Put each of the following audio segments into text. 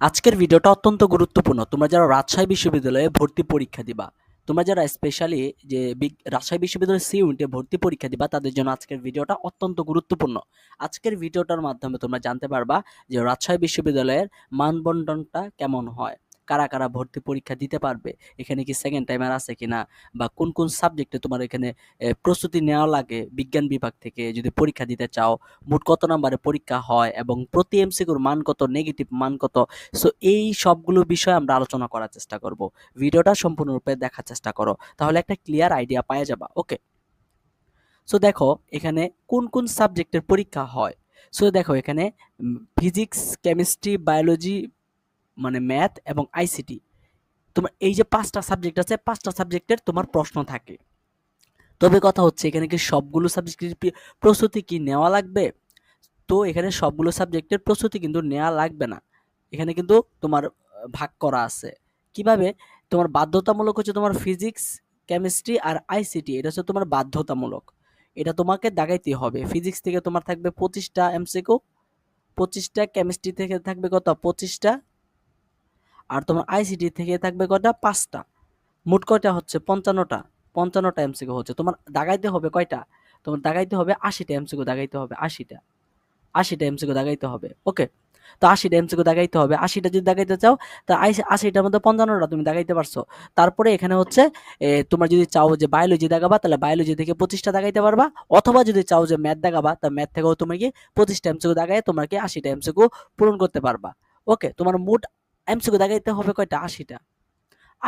আজকের ভিডিওটা অত্যন্ত গুরুত্বপূর্ণ। তোমরা যারা রাজশাহী বিশ্ববিদ্যালয়ে ভর্তি পরীক্ষা দিবা, তোমরা যারা স্পেশালি যে রাজশাহী বিশ্ববিদ্যালয়ের সি ইউনিটে ভর্তি পরীক্ষা দিবা, তাদের জন্য আজকের ভিডিওটা অত্যন্ত গুরুত্বপূর্ণ। আজকের ভিডিওটার মাধ্যমে তোমরা জানতে পারবা যে রাজশাহী বিশ্ববিদ্যালয়ের মানবন্টনটা কেমন হয়। কারা কারা ভর্তি পরীক্ষা দিতে পারবে? এখানে কি সেকেন্ড টাইমার আছে কিনা? বা কোন কোন সাবজেক্টে তোমার এখানে প্রস্তুতি নেওয়া লাগে বিজ্ঞান বিভাগ থেকে যদি পরীক্ষা দিতে চাও? মোট কত নম্বরে পরীক্ষা হয় এবং প্রতি এমসিকিউর মান কত নেগেটিভ মান কত? সো এই সবগুলো বিষয় আমরা আলোচনা করার চেষ্টা করব। ভিডিওটা সম্পূর্ণরূপে দেখার চেষ্টা করো। তাহলে একটা ক্লিয়ার আইডিয়া পাওয়া যাবা ওকে সো দেখো, এখানে কোন কোন সাবজেক্টের পরীক্ষা হয়? সো দেখো, এখানে ফিজিক্স কেমিস্ট্রি বায়োলজি মানে ম্যাথ এবং আইসিটি তোমার এই যে পাঁচটা সাবজেক্ট আছে, পাঁচটা সাবজেক্টের তোমার প্রশ্ন থাকে। তবে কথা হচ্ছে, এখানে কি সবগুলো সাবজেক্টের প্রস্তুতি কি নেওয়া লাগবে? তো এখানে সবগুলো সাবজেক্টের প্রস্তুতি কিন্তু নেওয়া লাগবে না। এখানে কিন্তু তোমার ভাগ করা আছে। কীভাবে? তোমার বাধ্যতামূলক হচ্ছে তোমার ফিজিক্স কেমিস্ট্রি আর আইসিটি এটা হচ্ছে তোমার বাধ্যতামূলক। এটা তোমাকে দাগাইতে হবে। ফিজিক্স থেকে তোমার থাকবে পঁচিশটা এমসিকিউ পঁচিশটা কেমিস্ট্রি থেকে থাকবে কত? পঁচিশটা আর তোমার আইসিটি থেকে থাকবে কয়টা? পাঁচটা। মোট কয়টা হচ্ছে? পঞ্চান্নটা। পঞ্চান্নটা এমসিকিউ হচ্ছে। তোমার দাগাইতে হবে কয়টা? তোমার দাগাইতে হবে আশিটা এমসিকিউ দাগাইতে হবে, আশিটা। আশিটা এমসিকিউ দাগাইতে হবে। ওকে। তো আশিটা এমসিকিউ দাগাইতে হবে। আশিটা যদি দাগাইতে চাও, তা আশি আশিটার মধ্যে পঞ্চান্নটা তুমি দাগাইতে পারছ। তারপরে এখানে হচ্ছে তোমরা যদি চাও যে বায়োলজি দাগাবা, তাহলে বায়োলজি থেকে পঁচিশটা দাগাইতে পারবা। অথবা যদি চাও যে ম্যাথ দাগাবা, তা ম্যাথ থেকেও তুমি কি পঁচিশটা এমসিকিউ দাগায় তোমার কি আশিটা এমসিকিউ পূরণ করতে পারবা। ওকে। তোমার মোট এমসিকিউ দাগাইতে হবে কয়টা? আশিটা।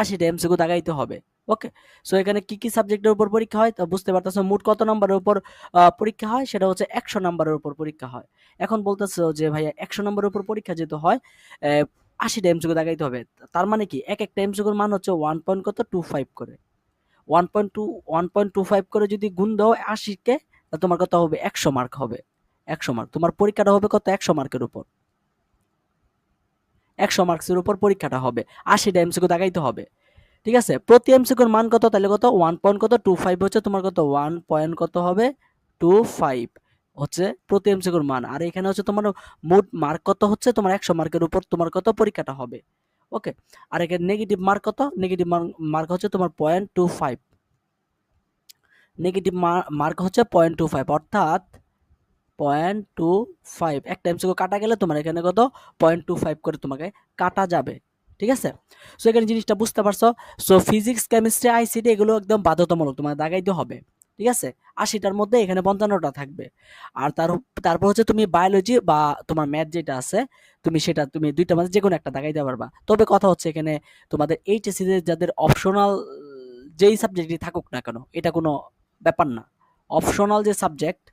আশিটা এমসিকিউ দাগাইতে হবে। ওকে সো এখানে কি কি সাবজেক্টের উপর পরীক্ষা হয়? তো বুঝতে পারতেছো মোট কত নম্বরের উপর পরীক্ষা হয়? সেটা হচ্ছে একশো নম্বরের উপর পরীক্ষা হয়। এখন বলতেছো যে, ভাইয়া, একশো নম্বরের উপর পরীক্ষা যেহেতু হয় আশিটা এমসিকিউ দাগাইতে হবে। তার মানে কি? এক একটা এমসিকিউর মান হচ্ছে ওয়ান পয়েন্ট কত? টু ফাইভ করে। One point two one point two five করে যদি গুণ দাও আশিকে তোমার কত হবে? একশো মার্ক হবে। একশো মার্ক তোমার পরীক্ষাটা হবে কত? একশো মার্কের উপর। একশো মার্কসের উপর পরীক্ষাটা হবে। আশিটা এমসিকিউ দাগাইতে হবে। ঠিক আছে? প্রতি এমসিকিউর মান কত? তাহলে কত? ওয়ান পয়েন্ট কত? টু ফাইভ হচ্ছে তোমার কত? ওয়ান পয়েন্ট কত হবে? টু ফাইভ হচ্ছে প্রতি এমসিকিউর মান। আর এখানে হচ্ছে তোমার মোট মার্ক কত হচ্ছে? তোমার একশো মার্কের উপর তোমার কত? পরীক্ষাটা হবে। ওকে? আর এখানে নেগেটিভ মার্ক কত? নেগেটিভ মার্ক হচ্ছে তোমার point two five negative mark হচ্ছে পয়েন্ট টু ফাইভ অর্থাৎ পয়েন্ট টু ফাইভ। একটা এমসিকিউ কাটা গেলে তোমার এখানে কত? পয়েন্ট টু ফাইভ করে তোমাকে কাটা যাবে। ঠিক আছে? সো এখানে জিনিসটা বুঝতে পারছ? সো ফিজিক্স কেমিস্ট্রি আইসিটি এগুলো একদম বাধ্যতামূলক তোমার দাগাইতে হবে। ঠিক আছে? আশিটার মধ্যে এখানে পঞ্চান্নটা থাকবে। আর তার তারপর হচ্ছে তুমি বায়োলজি বা তোমার ম্যাথ যেটা আছে, তুমি সেটা, তুমি দুইটার মধ্যে যে কোনো একটা দাগাইতে পারবা। তবে কথা হচ্ছে এখানে তোমাদের এইচএসসি যাদের অপশনাল যেই সাবজেক্টই থাকুক না কেন, এটা কোনো ব্যাপার না। অপশনাল যে সাবজেক্ট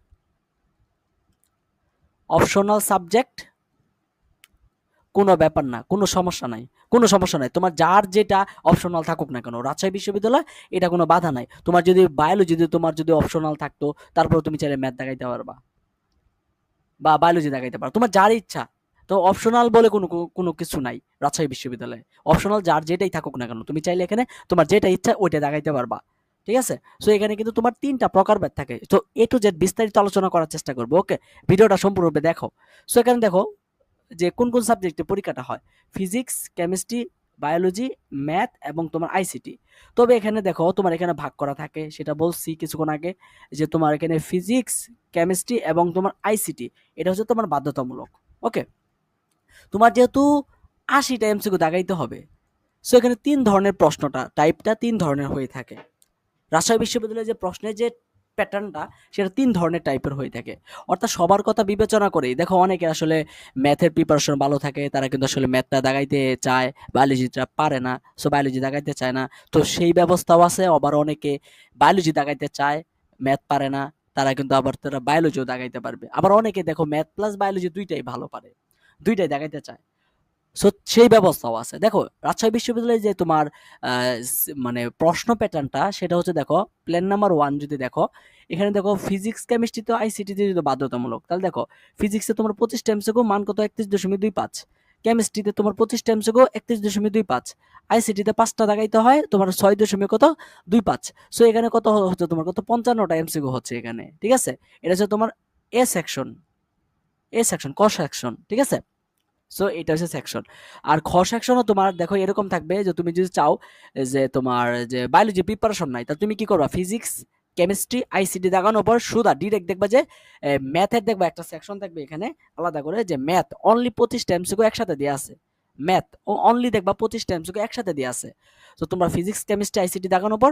অপশনাল সাবজেক্ট কোনো ব্যাপার না, কোনো সমস্যা নাই, কোনো সমস্যা নাই। তোমার যার যেটা অপশনাল থাকুক না কেন, রাজশাহী বিশ্ববিদ্যালয় এটা কোনো বাধা নাই। তোমার যদি বায়োলজি যদি তোমার যদি অপশনাল থাকতো তারপর তুমি চাইলে ম্যাথ দেখাইতে পারবা বা বায়োলজি দেখাইতে পারো। তোমার যার ইচ্ছা, তো অপশনাল বলে কোনো কোনো কিছু নাই রাজশাহী বিশ্ববিদ্যালয়ে। অপশনাল যার যেটাই থাকুক না কেন, তুমি চাইলে এখানে তোমার যেটা ইচ্ছা, ওইটা দেখাইতে পারবা। ঠিক আছে? সো এখানে কিন্তু তোমার তিনটা প্রকারভেদ থাকে। তো এ টু জেড বিস্তারিত আলোচনা করার চেষ্টা করব ওকে ভিডিওটা সম্পূর্ণরূপে দেখো। সো এখানে দেখো যে কোন কোন সাবজেক্টে পরীক্ষাটা হয়? ফিজিক্স কেমিস্ট্রি বায়োলজি ম্যাথ এবং তোমার আইসিটি তবে এখানে দেখো তোমার এখানে ভাগ করা থাকে, সেটা বলছি কিছুক্ষণ আগে, যে তোমার এখানে ফিজিক্স কেমিস্ট্রি এবং তোমার আইসিটি এটা হচ্ছে তোমার বাধ্যতামূলক ওকে তোমার যেহেতু আশিটা এমসিকিউ দাগাইতে হবে সো এখানে তিন ধরনের প্রশ্নটা টাইপটা তিন ধরনের হয়ে থাকে। রাজশাহী বিশ্ববিদ্যালয়ের যে প্রশ্নের যে প্যাটার্নটা, সেটা তিন ধরনের টাইপের হয়ে থাকে। অর্থাৎ সবার কথা বিবেচনা করেই, দেখো অনেকে আসলে ম্যাথের প্রিপারেশন ভালো থাকে, তারা কিন্তু আসলে ম্যাথটা দাগাইতে চায় বায়োলজিটা পারে না সো বায়োলজি দাগাইতে চায় না। তো সেই ব্যবস্থাও আছে, আবার অনেকে বায়োলজি দাগাইতে চায় ম্যাথ পারে না, তারা কিন্তু আবার তারা বায়োলজিও দাগাইতে পারবে। আবার অনেকে দেখো ম্যাথ প্লাস বায়োলজি দুইটাই ভালো পারে, দুইটাই দেখাইতে চায়। সো সেই ব্যবস্থাও আছে। দেখো, রাজশাহী বিশ্ববিদ্যালয়ে যে তোমার মানে প্রশ্ন প্যাটার্নটা সেটা হচ্ছে দেখো প্ল্যান নাম্বার ওয়ান যদি দেখো, এখানে দেখো ফিজিক্স কেমিস্ট্রি তো আইসিটিতে যদি বাধ্যতামূলক। তাহলে দেখো ফিজিক্সে তোমার পঁচিশ টাইমসেগো মান কত? একত্রিশ দশমিক দুই পাঁচ। কেমিস্ট্রিতে তোমার পঁচিশ টাইমসেগো একত্রিশ দশমিক দুই পাঁচ। আইসিটিতে পাঁচটা দাগাইতে হয়, তোমার ছয় দশমিক কত? দুই পাঁচ। সো এখানে কত হচ্ছে তোমার কত? পঞ্চান্নটা এমসিগো হচ্ছে এখানে, ঠিক আছে? এটা হচ্ছে তোমার এ সেকশন এ সেকশন ক সেকশন ঠিক আছে? সো এটা হচ্ছে সেকশন আর খ সেকশনও তোমার, দেখো, এরকম থাকবে যে তুমি যদি চাও যে তোমার যে বায়োলজি প্রিপারেশন নাই, তা তুমি কি করবা? ফিজিক্স কেমিস্ট্রি আইসিটি দেখানোর পর সুদা ডিরেক্ট দেখবা যে ম্যাথের দেখবা একটা সেকশন থাকবে এখানে আলাদা করে যে ম্যাথ অনলি পঁচিশটা এমসিকিউ একসাথে দেওয়া আছে। ম্যাথ ও অনলি দেখবা পঁচিশটা এমসিকিউ একসাথে দেওয়া আছে। তো তোমরা ফিজিক্স কেমিস্ট্রি আইসিটি দেখানোর পর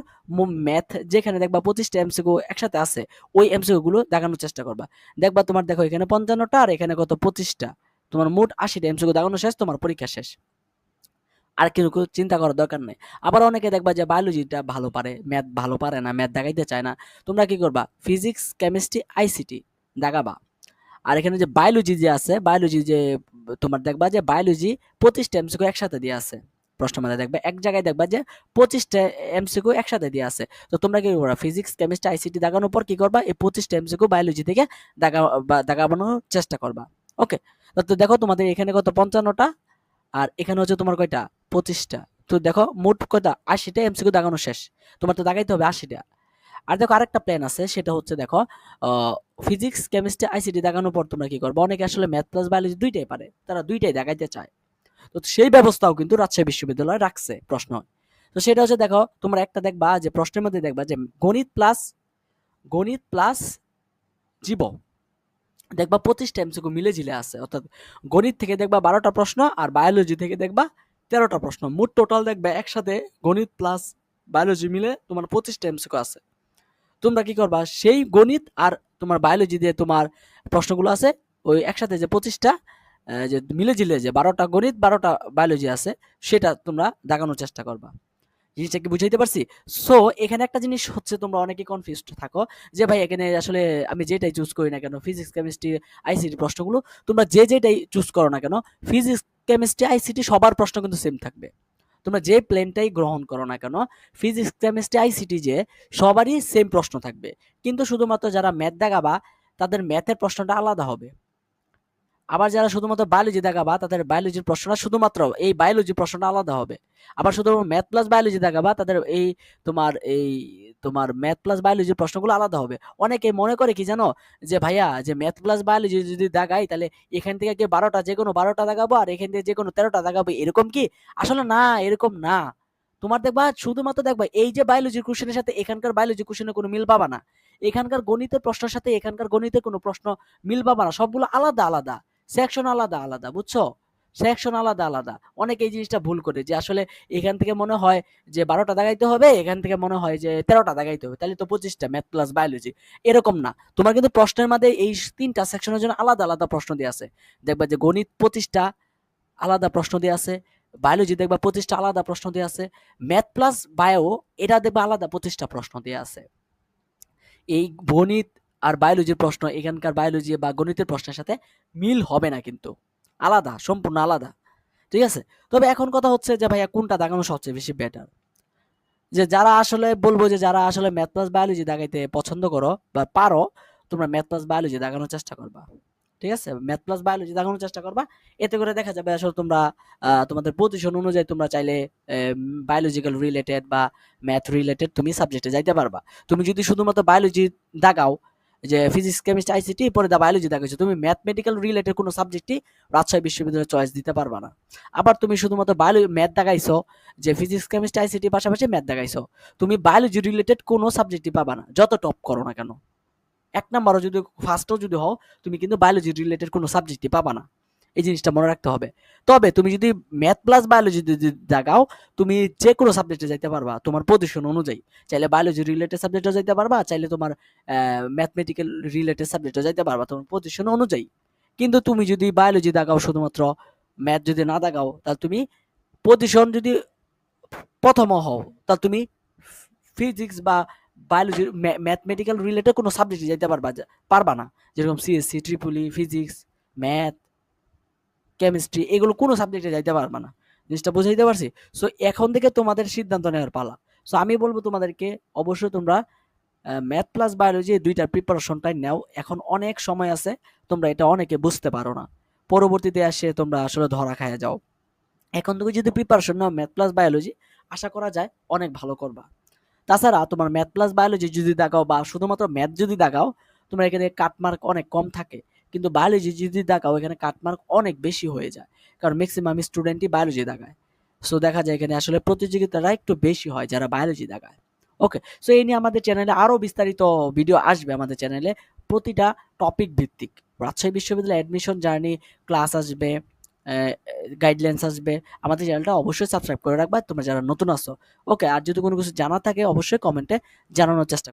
ম্যাথ যেখানে দেখবা পঁচিশটা এমসিকিউ একসাথে আছে, ওই এমসিকিউ গুলো দেখানোর চেষ্টা করবা। দেখবা তোমার, দেখো, এখানে পঞ্চান্নটা আর এখানে কত? পঁচিশটা। তোমার মোট আশিটা এমসিকিউ দেখানো শেষ, তোমার পরীক্ষা শেষ। আর কিছু চিন্তা করার দরকার নেই। আবার অনেকে দেখবা যে বায়োলজিটা ভালো পারে ম্যাথ ভালো পারে না ম্যাথ দেখাইতে চায় না। তোমরা কি করবা? ফিজিক্স কেমিস্ট্রি আইসিটি দেখাবা। আর এখানে যে বায়োলজি যে আছে বায়োলজি যে, তোমার দেখবা যে বায়োলজি পঁচিশটা এমসিকিউ একসাথে দিয়ে আছে। প্রশ্ন মধ্যে দেখবা, এক জায়গায় দেখবা যে পঁচিশটা এমসিকিউ একসাথে দিয়ে আছে। তো তোমরা কি করবা? ফিজিক্স কেমিস্ট্রি আইসিটি দেখানোর পর কি করবা? এই পঁচিশটা এমসিকিউ বায়োলজি থেকে দেখা দেখাবানোর চেষ্টা করবা। ওকে তো দেখো তোমাদের এখানে কত? পঞ্চান্নটা। আর এখানে হচ্ছে তোমার কয়টা? পঁচিশটা। তো দেখো মোট কয়টা? আশিটা এমসিকিউ দাগানো শেষ। তোমার তো দাগাইতে হবে আশিটা। আর দেখো আরেকটা প্ল্যান আছে, সেটা হচ্ছে দেখো ফিজিক্স কেমিস্ট্রি আইসিটি দেখানোর পর তোমরা কি করব? অনেকে আসলে ম্যাথ প্লাস বায়োলজি দুইটাই পারে। তারা দুইটাই দেখাইতে চায়। তো সেই ব্যবস্থাও কিন্তু রাজশাহী বিশ্ববিদ্যালয় রাখছে প্রশ্ন। তো সেটা হচ্ছে দেখো, তোমরা একটা দেখবা যে প্রশ্নের মধ্যে দেখবা যে গণিত প্লাস গণিত প্লাস জীব দেখবা পঁচিশটা এমসিকিউ মিলে ঝিলে আছে। অর্থাৎ গণিত থেকে দেখবা বারোটা প্রশ্ন আর বায়োলজি থেকে দেখবা তেরোটা প্রশ্ন। মোট টোটাল দেখবে একসাথে গণিত প্লাস বায়োলজি মিলে তোমার পঁচিশটা এমসিকিউ আছে। তোমরা কি করবা? সেই গণিত আর তোমার বায়োলজি দিয়ে তোমার প্রশ্নগুলো আছে, ওই একসাথে যে পঁচিশটা যে মিলে ঝিলে যে বারোটা গণিত, বারোটা বায়োলজি আছে, সেটা তোমরা দেখানোর চেষ্টা করবা। জিনিসটা কি বুঝাইতে পারছি? সো এখানে একটা জিনিস হচ্ছে তোমরা অনেকে কনফিউজড থাকো যে, ভাই, এখানে আসলে আমি যেটাই চুজ করি না কেন ফিজিক্স কেমিস্ট্রি আইসিটি প্রশ্নগুলো, তোমরা যে যেটাই চুজ করো না কেন ফিজিক্স কেমিস্ট্রি আইসিটি সবার প্রশ্ন কিন্তু সেম থাকবে। তোমরা যে প্লেনটাই গ্রহণ করো না কেন ফিজিক্স কেমিস্ট্রি আইসিটি যে, সবারই সেম প্রশ্ন থাকবে। কিন্তু শুধুমাত্র যারা ম্যাথ দেখাবা, তাদের ম্যাথের প্রশ্নটা আলাদা হবে। আবার যারা শুধুমাত্র বায়োলজি দেখাবা, তাদের বায়োলজির প্রশ্নটা শুধুমাত্র এই বায়োলজি প্রশ্নটা আলাদা হবে। আবার শুধুমাত্র ম্যাথ প্লাস বায়োলজি দেখাবা, তাদের এই তোমার এই তোমার ম্যাথ প্লাস বায়োলজির প্রশ্নগুলো আলাদা হবে। অনেকে মনে করে কি জানো? যে ভাইয়া, যে ম্যাথ প্লাস বায়োলজি যদি দেখাই, তাহলে এখান থেকে কি বারোটা, যে কোনো বারোটা দেখাবো, আর এখান থেকে যে কোনো তেরোটা দেখাবো, এরকম কি? আসলে না, এরকম না। তোমার দেখবা, শুধুমাত্র দেখবা, এই যে বায়োলজির কোশ্চেনের সাথে এখানকার বায়োলজি কোশ্চেনের কোনো মিল পাবা না। এখানকার গণিতের প্রশ্নের সাথে এখানকার গণিতের কোনো প্রশ্ন মিল পাবা না। সবগুলো আলাদা আলাদা। সেকশন আলাদা আলাদা, বুঝছ? সেকশন আলাদা আলাদা। অনেকে এই জিনিসটা ভুল করে যে আসলে এখান থেকে মনে হয় যে বারোটা দাগাইতে হবে, এখান থেকে মনে হয় যে তেরোটা দাগাইতে হবে। তাহলে তো পঁচিশটা ম্যাথ প্লাস বায়োলজি এরকম না। তোমার কিন্তু প্রশ্নের মধ্যে এই তিনটা সেকশনের জন্য আলাদা আলাদা প্রশ্ন দিয়ে আছে। দেখবা যে গণিত পঁচিশটা আলাদা প্রশ্ন দিয়ে আছে বায়োলজি দেখবা পঁচিশটা আলাদা প্রশ্ন দিয়ে আছে ম্যাথ প্লাস বায়ো এটা দেখবা আলাদা পঁচিশটা প্রশ্ন দিয়ে আছে। এই গণিত আর বায়োলজির প্রশ্ন, এখানকার বায়োলজি বা গণিতের প্রশ্নের সাথে মিল হবে না কিন্তু। আলাদা, সম্পূর্ণ আলাদা। ঠিক আছে? তবে এখন কথা হচ্ছে যে ভাইয়া কোনটা দাগানো সবচেয়ে বেশি বেটার যে যারা আসলে বলব যে যারা আসলে ম্যাথ প্লাস বায়োলজি দাগাইতে পছন্দ করো বা পারো, তোমরা ম্যাথ প্লাস বায়োলজি দাগানোর চেষ্টা করবা। ঠিক আছে? ম্যাথ প্লাস বায়োলজি দেখানোর চেষ্টা করবা। এতে করে দেখা যাবে আসলে তোমরা তোমাদের পজিশন অনুযায়ী তোমরা চাইলে বায়োলজিক্যাল রিলেটেড বা ম্যাথ রিলেটেড তুমি সাবজেক্টে যাইতে পারবা। তুমি যদি শুধুমাত্র বায়োলজি দাগাও যে ফিজিক্স কেমিস্ট্রি আইসিটি পরে দা বায়োলজি দেখাইছো। তুমি ম্যাথমেটিক্যাল রিলেটেড কোনো সাবজেক্টই রাজশাহী বিশ্ববিদ্যালয়ে চয়েস দিতে পারবা না। আবার তুমি শুধুমাত্র বায়োলজি ম্যাথ দেখাইছো যে ফিজিক্স কেমিস্ট্রি আইসিটি পাশাপাশি ম্যাথ দেখাইছো। তুমি বায়োলজি রিলেটেড কোনো সাবজেক্টই পাবা না, যত টপ করো না কেন। এক নাম্বারও যদি ফার্স্টও যদি হও, তুমি কিন্তু বায়োলজি রিলেটেড কোনো সাবজেক্টই পাবা না। এই জিনিসটা মনে রাখতে হবে। তবে তুমি যদি ম্যাথ প্লাস বায়োলজি যদি দেখাও তুমি যে কোনো সাবজেক্টে যাইতে পারবা, তোমার পজিশন অনুযায়ী। চাইলে বায়োলজি রিলেটেড সাবজেক্টে যাইতে পারবা, চাইলে তোমার ম্যাথমেটিক্যাল রিলেটেড সাবজেক্টে যাইতে পারবা, তোমার পজিশন অনুযায়ী। কিন্তু তুমি যদি বায়োলজি দেখাও শুধুমাত্র ম্যাথ যদি না দেখাও তাহলে তুমি পজিশন যদি প্রথম হও, তাহলে তুমি ফিজিক্স বা বায়োলজি ম্যাথমেটিক্যাল রিলেটেড কোনো সাবজেক্টে যাইতে পারবা পারবা না। যেরকম CSC triple E physics math chemistry এগুলো কোনো সাবজেক্টে যাইতে পারবে না। জিনিসটা বুঝাইতে পারছি? সো এখন থেকে তোমাদের সিদ্ধান্ত নেওয়ার পালা। সো আমি বলব তোমাদেরকে, অবশ্যই তোমরা ম্যাথ প্লাস বায়োলজি দুইটা প্রিপারেশনটাই নাও। এখন অনেক সময় আছে, তোমরা এটা অনেকে বুঝতে পারো না। পরবর্তীতে আসে তোমরা আসলে ধরা খায় যাও। এখন থেকে যদি প্রিপারেশন নাও ম্যাথ প্লাস বায়োলজি আশা করা যায় অনেক ভালো করবা। তাছাড়া তোমার ম্যাথ প্লাস বায়োলজি যদি দেখাও বা শুধুমাত্র ম্যাথ যদি দেখাও, তোমার এখানে কাটমার্ক অনেক কম থাকে। কিন্তু বায়োলজি যদি দেখাও, এখানে কাটমার্ক অনেক বেশি হয়ে যায়। কারণ ম্যাক্সিমাম স্টুডেন্টই বায়োলজি দেখায়। সো দেখা যায় এখানে আসলে প্রতিযোগিতাটা একটু বেশি হয় যারা বায়োলজি দেখায়। ওকে সো এই নিয়ে আমাদের চ্যানেলে আরও বিস্তারিত ভিডিও আসবে আমাদের চ্যানেলে প্রতিটা টপিক ভিত্তিক। রাজশাহী বিশ্ববিদ্যালয়ে অ্যাডমিশন জার্নি ক্লাস আসবে গাইডলাইন্স আসবে। আমাদের চ্যানেলটা অবশ্যই সাবস্ক্রাইব করে রাখবা। তোমরা যারা নতুন আসো ওকে আর যদি কোনো কিছু জানা থাকে, অবশ্যই কমেন্টে জানানোর চেষ্টা